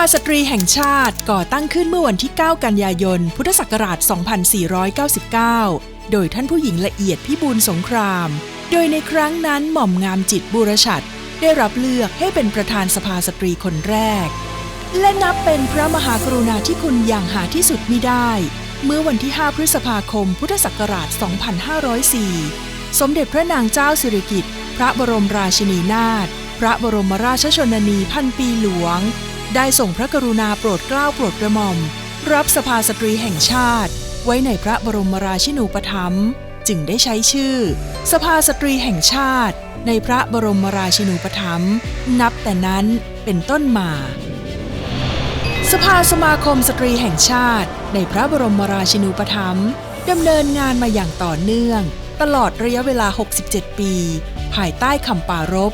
าสตรีแห่งชาติก่อตั้งขึ้นเมื่อวันที่ 9 กันยายน พุทธศักราช 2499 โดยท่านผู้หญิงละเอียดพิบูลสงคราม โดยในครั้งนั้นหม่อมงามจิตบูรชัดได้รับเลือกให้เป็นประธานสภาสตรีคนแรก และนับเป็นพระมหากรุณาธิคุณอย่างหาที่สุดมิได้ เมื่อวันที่ 5 พฤษภาคม พุทธศักราช 2504 สมเด็จพระนางเจ้าสิริกิติ์พระบรมราชินีนาถพระบรมราชชนนีพันปีหลวง ได้ส่งพระกรุณาโปรดเกล้าโปรดกระหม่อม รับสภาสตรีแห่งชาติ ไว้ในพระบรมราชินูปถัมภ์จึงได้ใช้ชื่อ สภาสตรีแห่งชาติ ในพระบรมราชินูปถัมภ์นับแต่นั้นเป็นต้นมา สภาสมาคมสตรีแห่งชาติ ในพระบรมราชินูปถัมภ์ดำเนินงานมาอย่างต่อเนื่อง ตลอดระยะเวลา 67 ปี ภายใต้คำปรารภ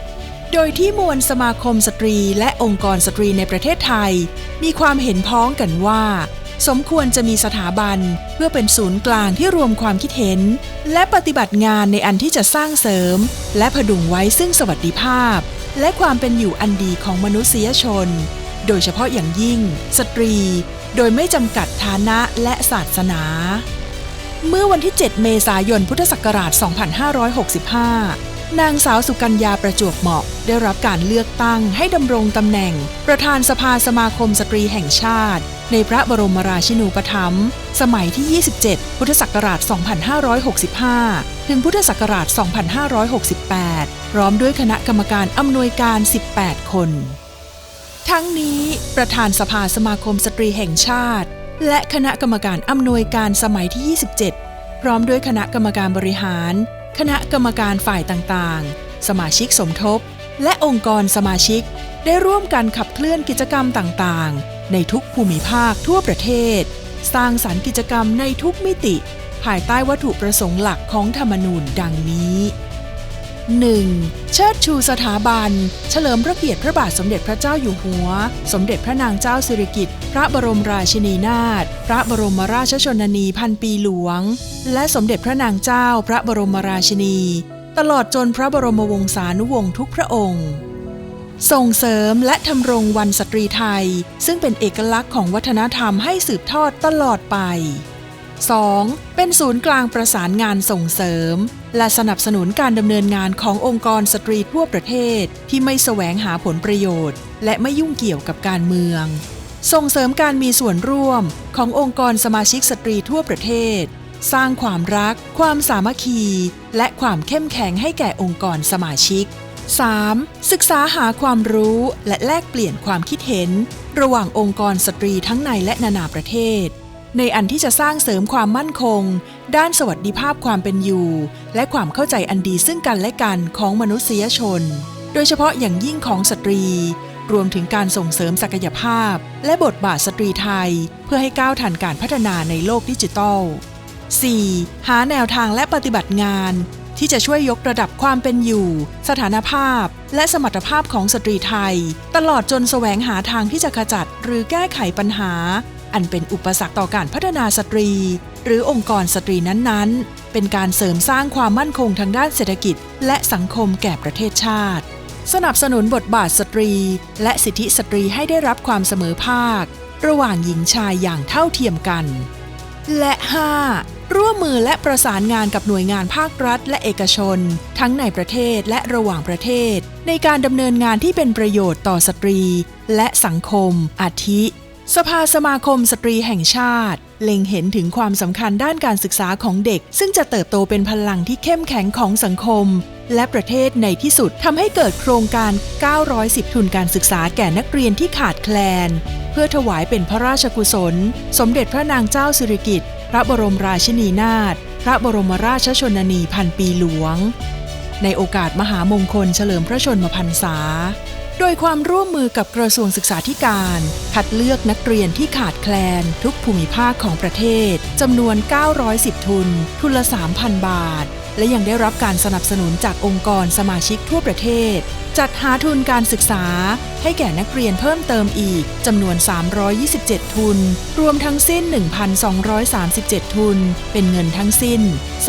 โดยที่มวลสมาคมสตรีและองค์กรสตรีในประเทศไทย มีความเห็นพ้องกันว่า สมควรจะมีสถาบัน เพื่อเป็นศูนย์กลางที่รวมความคิดเห็น และปฏิบัติงานในอันที่จะสร้างเสริม และผดุงไว้ซึ่งสวัสดิภาพ และความเป็นอยู่อันดีของมนุษยชน โดยเฉพาะอย่างยิ่ง สตรี โดยไม่จำกัดฐานะและศาสนา เมื่อวันที่ 7 เมษายนพุทธศักราช 2565 นางสาวสุกัญญาประจวบเหมาะ ได้รับการเลือกตั้งให้ดำรงตำแหน่ง ประธานสภาสมาคมสตรีแห่งชาติ ในพระบรมราชินูปถัมภ์สมัยที่ 27 พุทธศักราช 2565 ถึงพุทธศักราช 2568 พร้อมด้วยคณะกรรมการอำนวยการ 18 คน ทั้งนี้ ประธานสภาสมาคมสตรีแห่งชาติ และคณะกรรมการอำนวยการสมัยที่ 27 พร้อมด้วยคณะกรรมการบริหาร คณะกรรมการฝ่ายต่างๆ สมาชิกสมทบ และองค์กรสมาชิก ได้ร่วมกันขับเคลื่อนกิจกรรมต่างๆ ในทุกภูมิภาคทั่วประเทศ สร้างสรรค์กิจกรรมในทุกมิติ ภายใต้วัตถุประสงค์หลักของธรรมนูญดังนี้ 1. เชิดชูสถาบัน เฉลิมพระเกียรติพระบาทสมเด็จพระเจ้าอยู่หัว สมเด็จพระนางเจ้าสิริกิติ์ พระบรมราชินีนาถ พระบรมราชชนนีพันปีหลวง และสมเด็จพระนางเจ้าพระบรมราชินี ตลอดจนพระบรมวงศานุวงศ์ทุกพระองค์ ส่งเสริมและทำรงวันสตรีไทย ซึ่งเป็นเอกลักษณ์ของวัฒนธรรมให้สืบทอดตลอดไป 2. เป็นศูนย์กลางประสานงานส่งเสริม และสนับสนุนการดำเนินงานขององค์กรสตรีทั่วประเทศ ที่ไม่แสวงหาผลประโยชน์ และไม่ยุ่งเกี่ยวกับการเมือง ส่งเสริมการมีส่วนร่วมขององค์กรสมาชิกสตรีทั่วประเทศ สร้างความรัก ความสามัคคี และความเข้มแข็งให้แก่องค์กรสมาชิก 3. ศึกษาหาความรู้และแลกเปลี่ยนความคิดเห็น ระหว่างองค์กรสตรีทั้งในและนานาประเทศ ในอันที่จะสร้างเสริมความมั่นคง ด้านสวัสดิภาพความเป็นอยู่ และความเข้าใจอันดีซึ่งกันและกันของมนุษยชน โดยเฉพาะอย่างยิ่งของสตรี รวมถึงการส่งเสริมศักยภาพ และบทบาทสตรีไทย เพื่อให้ก้าวทันการพัฒนาในโลกดิจิทัล 4. หาแนวทางและปฏิบัติงาน ที่จะช่วยยกระดับความเป็นอยู่ สถานภาพ และสมรรถภาพของสตรีไทย ตลอดจนแสวงหาทางที่จะขจัดหรือแก้ไขปัญหา อันเป็นอุปสรรคต่อการพัฒนาสตรี หรือองค์กรสตรีนั้นๆ เป็นการเสริมสร้างความมั่นคงทางด้านเศรษฐกิจ และสังคมแก่ประเทศชาติ สนับสนุนบทบาทสตรี และสิทธิสตรีให้ได้รับความเสมอภาค ระหว่างหญิงชายอย่างเท่าเทียมกัน และ 5. ร่วมมือและประสานงานกับหน่วยงานภาครัฐ และเอกชน ทั้งในประเทศและระหว่างประเทศ ในการดำเนินงานที่เป็นประโยชน์ต่อสตรี และสังคม อาทิ สภาสมาคมสตรีแห่งชาติ เล็งเห็นถึงความสำคัญด้านการศึกษาของเด็ก ซึ่งจะเติบโตเป็นพลังที่เข้มแข็งของสังคม และประเทศในที่สุดทำให้เกิดโครงการ 910 ทุนการศึกษาแก่นักเรียนที่ขาดแคลน เพื่อถวายเป็นพระราชกุศล สมเด็จพระนางเจ้าสิริกิติ์พระบรมราชินีนาถพระบรมราชชนนีพันปีหลวง ในโอกาสมหามงคลเฉลิมพระชนมพรรษา โดยความร่วมมือกับกระทรวงศึกษาธิการ คัดเลือกนักเรียนที่ขาดแคลน ทุกภูมิภาคของประเทศจำนวน 910 ทุน ทุนละ 3,000 บาท และยังได้รับการสนับสนุนจากองค์กรสมาชิกทั่วประเทศ จัดหาทุนการศึกษา ให้แก่นักเรียนเพิ่มเติมอีกจำนวน 327 ทุน รวมทั้งสิ้น 1,237 ทุน เป็นเงินทั้งสิ้น 3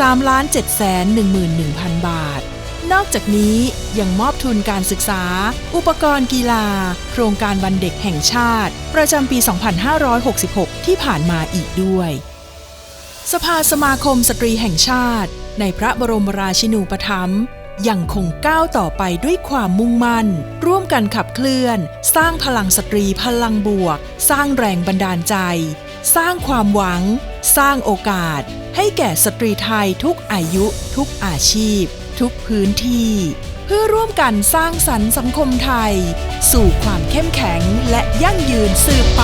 7 1 1 0 0 0 บาท นอกจากนี้ยังมอบทุนการศึกษา อุปกรณ์กีฬา โครงการวันเด็กแห่งชาติ ประจำปี 2566 ที่ผ่านมาอีกด้วย สภาสมาคมสตรีแห่งชาติ ในพระบรมราชินูปถัมภ์ยังคงก้าวต่อไปด้วยความมุ่งมั่น ร่วมกันขับเคลื่อน สร้างพลังสตรีพลังบวก สร้างแรงบันดาลใจ สร้างความหวัง สร้างโอกาส ให้แก่สตรีไทยทุกอายุทุกอาชีพ ทุกพื้นที่ เพื่อร่วมกันสร้างสรรค์สังคมไทย สู่ความเข้มแข็งและยั่งยืนสืบไป